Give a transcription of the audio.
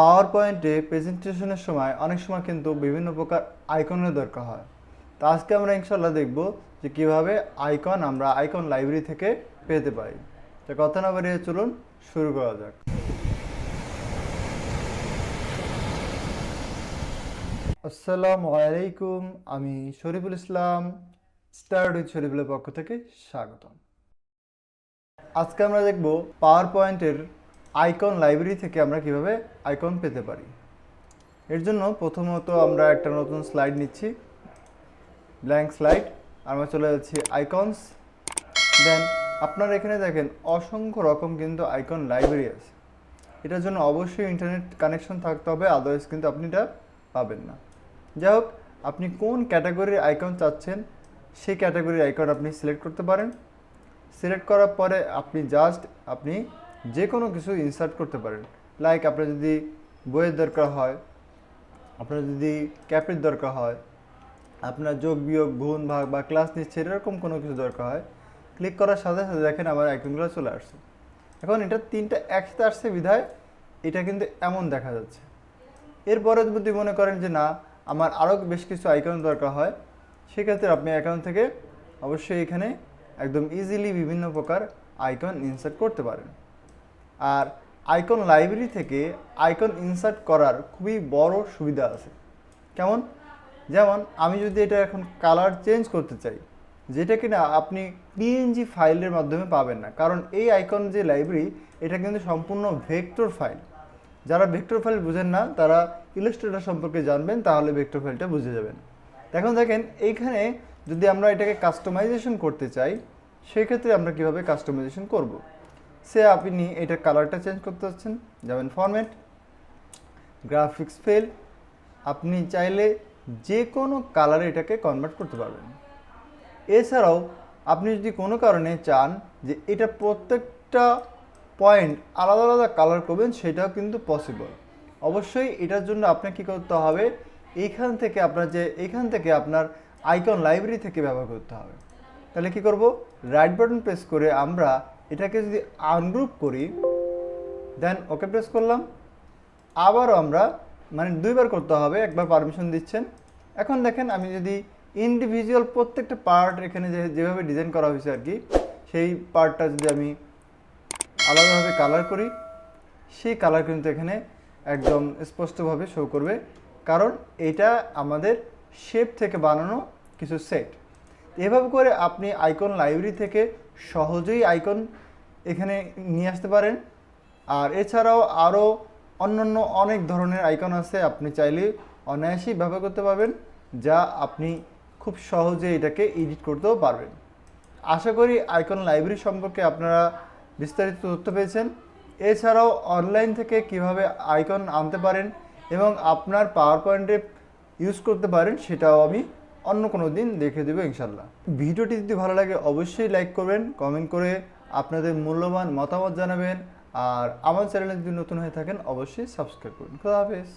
পাওয়ার পয়েন্টে প্রেজেন্টেশনের সময় অনেক সময় কিন্তু বিভিন্ন প্রকার আইকনের দরকার হয়। তো আজকে আমরা ইনশাল্লাহ দেখব যে কীভাবে আইকন আমরা আইকন লাইব্রেরি থেকে পেতে পারি। তো কথা না বাড়িয়ে চলুন শুরু করা যাক। আসসালামু আলাইকুম, আমি শরীফুল ইসলাম স্টার্ট উইথ শরীফুলের পক্ষ থেকে স্বাগতম। আজকে আমরা দেখব পাওয়ার পয়েন্টের আইকন লাইব্রেরি থেকে আমরা কীভাবে আইকন পেতে পারি? এর জন্য প্রথমত আমরা একটা নতুন স্লাইড নিচ্ছি। ব্ল্যাঙ্ক স্লাইড আমরা চলে যাচ্ছি আইকনস দেন আপনারা এখানে দেখেন অসংখ্য রকম কিন্তু আইকন লাইব্রেরি আছে। এটার জন্য অবশ্যই ইন্টারনেট কানেকশন থাকতে হবে আদারওয়াইজ কিন্তু আপনি এটা পাবেন না। যাই হোক আপনি কোন ক্যাটাগরির আইকন চাচ্ছেন, সেই ক্যাটাগরির আইকন আপনি সিলেক্ট করতে পারেন। সিলেক্ট করার পরে আপনি জাস্ট আপনি যে কোনো কিছু ইনসার্ট করতে পারেন। লাইক আপনার যদি বইয়ের দরকার হয়, আপনার যদি ক্যাপের দরকার হয়, আপনার যোগ, বিয়োগ, গুণ, ভাগ বা ক্লাস নিচ্ছে, এরকম কোনো কিছু দরকার হয় ক্লিক করার সাথে সাথে দেখেন আমার আইকনগুলো চলে আসছে। এখন এটা তিনটা একসাথে আসছে বিধায়, এটা কিন্তু এমন দেখা যাচ্ছে। এরপরে যদি মনে করেন যে না, আমার আরও বেশ কিছু আইকন দরকার হয়, সেক্ষেত্রে আপনি অ্যাকাউন্ট থেকে অবশ্যই এখানে একদম ইজিলি বিভিন্ন প্রকার আইকন ইনসার্ট করতে পারেন। আর আইকন লাইব্রেরি থেকে আইকন ইনসার্ট করার খুবই বড় সুবিধা আছে। কেমন? যেমন আমি যদি এটা এখন কালার চেঞ্জ করতে চাই, যেটা কিনা আপনি পিএনজি ফাইলের মাধ্যমে পাবেন না, কারণ এই আইকন যে লাইব্রেরি এটা কিন্তু সম্পূর্ণ ভেক্টর ফাইল যারা ভেক্টর ফাইল বুঝেন না, তারা ইলাস্ট্রেটর সম্পর্কে জানবেন, তাহলে ভেক্টর ফাইলটা বুঝে যাবেন। এখন দেখেন, এইখানে যদি আমরা এটাকে কাস্টমাইজেশন করতে চাই, সেক্ষেত্রে আমরা কীভাবে কাস্টমাইজেশন করব? সে আপনি এটা কালারটা চেঞ্জ করতে চাচ্ছেন যেমন ফরম্যাট গ্রাফিক্স ফেল আপনি চাইলে যে কোনো কালারে এটাকে কনভার্ট করতে পারবেন। এছাড়াও আপনি যদি কোনো কারণে চান যে এটা প্রত্যেকটা পয়েন্ট আলাদা আলাদা কালার করবেন, সেটাও কিন্তু পসিবল অবশ্যই এটার জন্য আপনাকে কী করতে হবে? এইখান থেকে আপনার যে এইখান থেকে আপনার আইকন লাইব্রেরি থেকে ব্যবহার করতে হবে। তাহলে কি করব? রাইট বাটন প্রেস করে আমরা এটাকে যদি আনগ্রুপ করি দেন ওকে প্রেস করলাম। আবারও আমরা মানে দুইবার করতে হবে, একবার পারমিশন দিচ্ছেন। এখন দেখেন আমি যদি ইন্ডিভিজুয়াল প্রত্যেকটা পার্ট এখানে যে, যেভাবে ডিজাইন করা হয়েছে আর কি, সেই পার্টটা যদি আমি আলাদাভাবে কালার করি, সেই কালার কিন্তু এখানে একদম স্পষ্টভাবে শো করবে। কারণ এটা আমাদের শেপ থেকে বানানো কিছু সেট এভাবে করে আপনি আইকন লাইব্রেরি থেকে সহজেই আইকন এখানে নিয়ে আসতে পারেন। আর এছাড়াও আরও অন্যান্য অনেক ধরনের আইকন আছে, আপনি চাইলে অনায়াসেই ব্যবহার করতে পারবেন, যা আপনি খুব সহজে এটাকে এডিট করতেও পারবেন। আশা করি আইকন লাইব্রেরি সম্পর্কে আপনারা বিস্তারিত তথ্য পেয়েছেন। এছাড়াও অনলাইন থেকে কীভাবে আইকন আনতে পারেন এবং আপনার পাওয়ার পয়েন্টে ইউজ করতে পারেন, সেটাও আমি অন্য কোনো দিন দেখে দেবো ইনশাল্লাহ ভিডিওটি যদি ভালো লাগে, অবশ্যই লাইক করবেন কমেন্ট করে আপনাদের মূল্যবান মতামত জানাবেন। আর আমার চ্যানেলে যদি নতুন হয়ে থাকেন, অবশ্যই সাবস্ক্রাইব করুন খুদা হাফেজ।